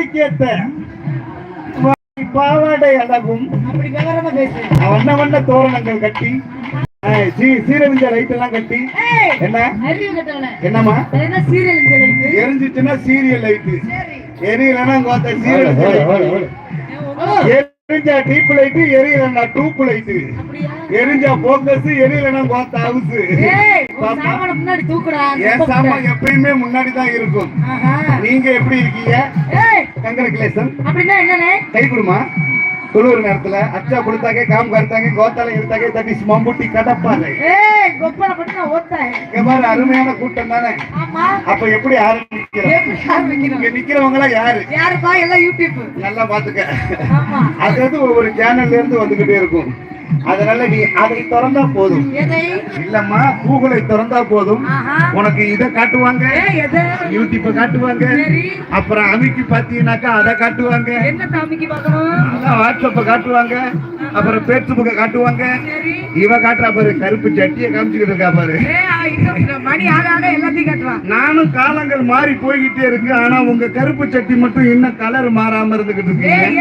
விலைக்கேத்த வாய் பாவாடை பேசு வண்ண வண்ண தோரணங்கள் கட்டி சீரழிஞ்ச லைட் எல்லாம் கட்டி என்ன அறிவு கெட்டவனே. என்னம்மா அது என்ன serial இந்த லைட்டு? எரிஞ்சிச்சுன்னா சீரியல் சரி. எரியலன்னா சீரியல் எரிஞ்சா டீப் லைட்டு எரியலன்னா டூப் அப்படியா? எரிஞ்சா போக்கஸ் எரியலன்னா கோத்த ஹவுஸ் என் சாமான். எப்பயுமே முன்னாடி தான் இருக்கும். நீங்க எப்படி இருக்கீங்க ஏய், கங்கரகுலேஷன் அப்படின்னா என்னண்ணே? கை கொடுமா தொழுவுற நேரத்துல அச்சா கொடுத்தாங்க காம் கருத்தாங்க கோத்தால எடுத்தாங்க தட்டி மம்புட்டி. இங்க பாரு அருமையான கூட்டம் தானே. அப்ப எப்படி ஆரம்பிக்கிறோம் எப்படி ஆரம்பிக்கணும்? இங்க நிக்கிறவங்க எல்லாம் யாரு யாருப்பா? எல்லாம் யூடியூப். நல்லா பாத்துக்க. அது வந்து ஒவ்வொரு சேனல்ல இருந்து வந்துகிட்டே இருக்கும் அதனால நீ அதை திறந்தா போதும்? இல்லம்மா கூகுளை திறந்தா போதும். உனக்கு இதை காட்டுவாங்க? யூடியூப்ப காட்டுவாங்க. அப்புறம் அமைக்கு பாத்தீங்கன்னாக்கா அதை காட்டுவாங்க. வாட்ஸ்அப்ப காட்டுவாங்க. அப்புறம் பேஸ்புக்க காட்டுவாங்க. இவ காட்டுறா பாரு கருப்பு சட்டியை காமிச்சுக்கிட்டு இருக்கா பாரு. நானும் காலங்கள் மாறி போய்கிட்டே இருக்கு. ஆனா உங்க கருப்பு சட்டி மட்டும் இன்னும் கலர் மாறாம இருந்துகிட்டு ஏய்